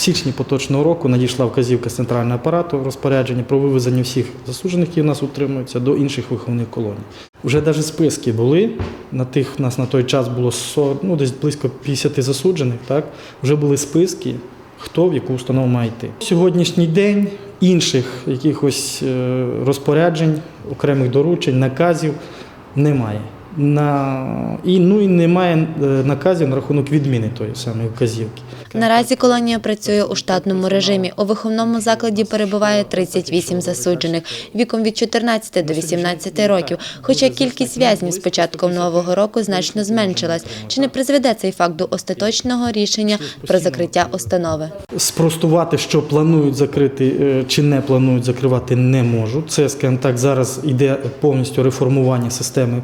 В січні поточного року надійшла вказівка з центрального апарату розпорядження про вивезення всіх засуджених, які в нас утримуються, до інших виховних колоній. Вже навіть списки були. На тих у нас на той час було 40, ну, десь близько 50 засуджених. Так? Вже були списки, хто в яку установу має йти. Сьогоднішній день інших якихось е, розпоряджень, окремих доручень, наказів немає. На... І, ну, і немає е, наказів на рахунок відміни тої самої вказівки. Наразі колонія працює у штатному режимі. У виховному закладі перебуває 38 засуджених віком від 14 до 18 років. Хоча кількість в'язнів з початком нового року значно зменшилась. Чи не призведе цей факт до остаточного рішення про закриття установи? Спростувати, що планують закрити е, чи не планують закривати, не можу. Це, скажімо так, зараз йде повністю реформування системи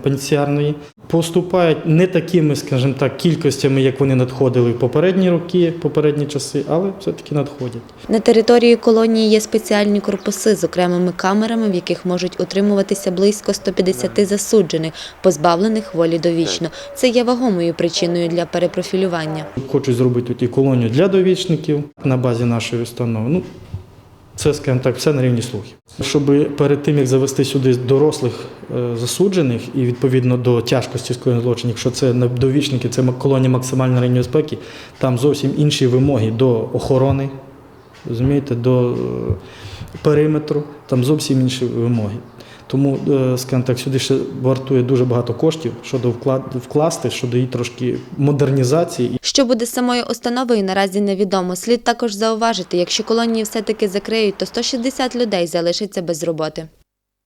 пенітенціарної. Поступають не такими, скажімо так, кількостями, як вони надходили в попередні роки, попередні часи, але все-таки надходять. На території колонії є спеціальні корпуси з окремими камерами, в яких можуть утримуватися близько 150 засуджених, позбавлених волі довічно. Це є вагомою причиною для перепрофілювання. Хочуть зробити тут і колонію для довічників на базі нашої установи. Ну, це, скажімо так, все на рівні слухів. Щоб перед тим, як завести сюди дорослих е, засуджених і відповідно до тяжкості скоєння злочинів, якщо це довічники, це колонія максимальної рівні безпеки, там зовсім інші вимоги до охорони, розумієте, до е, периметру, там зовсім інші вимоги. Тому, е, скажімо так, сюди ще вартує дуже багато коштів щодо вкласти, щодо її трошки модернізації Що буде з самою установою, наразі невідомо. Слід також зауважити, якщо колонії все-таки закриють, то 160 людей залишиться без роботи.